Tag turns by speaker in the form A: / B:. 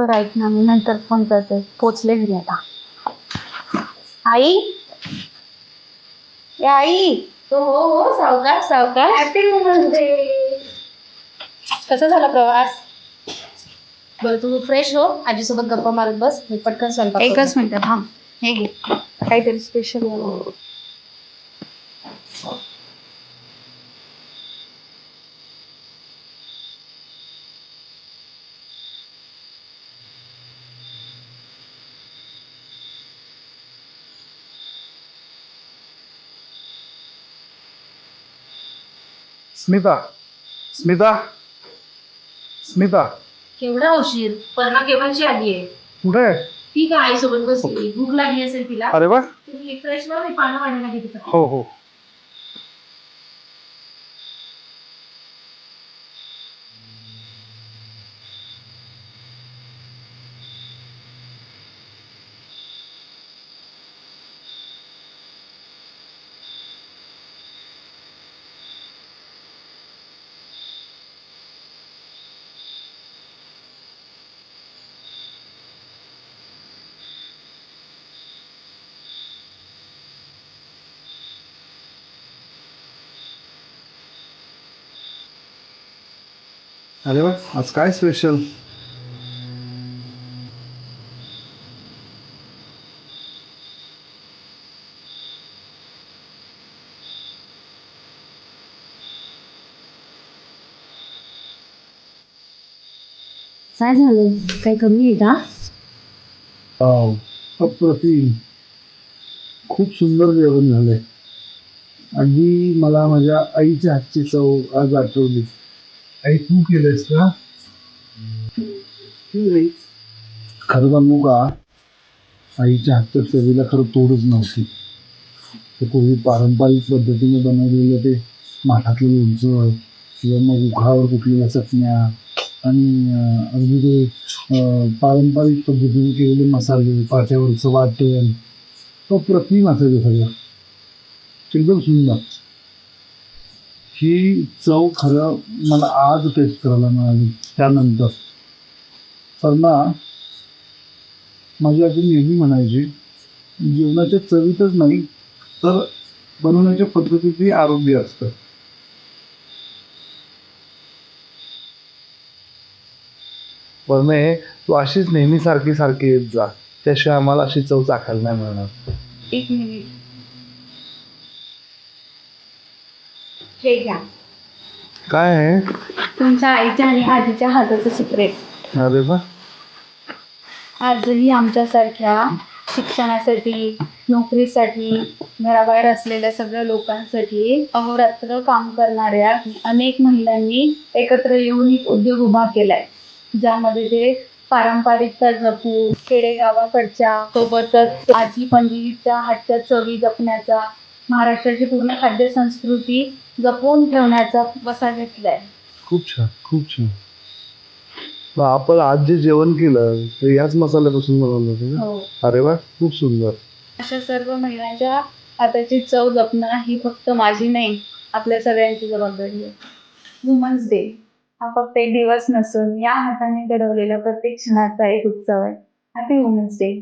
A: बरं ऐक ना मी नंतर फोन करते. पोचले घरी आता. आई? ए आई?
B: हो हो
A: हॅपी वुमन्स डे
B: कसा झाला प्रवास? बरं तू फ्रेश हो. आजीसोबत गप्पा मारत बस. मी पटकन स्वयंपाक.
A: एकच मिनिट थांब. हे घे. काहीतरी स्पेशल
C: स्मिता स्मिता स्मिता.
B: केवढा उशीर? परमा केव्हाची आली आहे?
C: कुठे? आहे
B: ती काय आईसोबत बसली. भूक लागली असेल तिला.
C: अरे वा.
B: तुम्ही फ्रेश मी पानं वाढायला घेते
C: हो हो. अरे वा आज काय स्पेशल
A: काय झालं? काही कमी आहे का?
C: वाव अप्रतिम. खूप सुंदर जेवण झालंय. अगदी मला माझ्या आईच्या हातची चव आज आठवली. आई तू केलंयस का खरं सांगू का आईच्या हातच्या चवीला खरं तोडच नव्हती ते पूर्वी पारंपरिक पद्धतीने बनवलेलं ते माठातलं लोणचं किंवा मग उघावर कुठलेल्या चटण्या आणि अं, अगदी ते अं, पारंपरिक पद्धतीने केलेले मसाले पाट्यावरचं वाटण तो प्रतिम असायचं सगळं एकदम सुंदर ही चव खरं मला आज टेस्ट करायला मिळाली त्यानंतर. तर ना माझी आजी नेहमी म्हणायची जेवणाच्या चवीतच नाही तर बनवण्याच्या पद्धतीतही आरोग्य असतं. परमे तू अशीच नेहमी सारखी सारखी येत जा त्याशिवाय आम्हाला अशी चव चाखायला नाही मिळणार.
A: एक मिनिट हे घ्या.
C: काय आहे?
A: तुमच्या आईच्या आणि आजीच्या हाताचं सिक्रेट
C: अरे वा.
A: आजही आमच्यासारख्या शिक्षणासाठी नोकरीसाठी घराबाहेर असलेल्या सगळ्या लोकांसाठी अहोरात्र काम करणाऱ्या अनेक महिलांनी एकत्र येऊन एक उद्योग उभा केलाय. ज्यामध्ये ते पारंपरिकता जपू खेडेगावाकडच्या सोबतच आजी पंजीच्या हातच्या चवी जपण्याचा महाराष्ट्राची पूर्ण खाद्य संस्कृती जपून ठेवण्याचा वसा घेतलाय.
C: खूप छान खूप छान. मग आपण आज जे जेवण केलं ते याच मसाल्यापासून बनवलं होतं ना
A: हो.
C: अरे वा खूप सुंदर.
A: अशा सर्व महिलांच्या हाताची चव जपणं ही फक्त माझी नाही आपल्या सगळ्यांची जबाबदारी आहे. वुमन्स डे हा फक्त एक दिवस नसून या हाताने घडवलेल्या प्रत्येक क्षणाचा एक उत्सव आहे. Happy women's day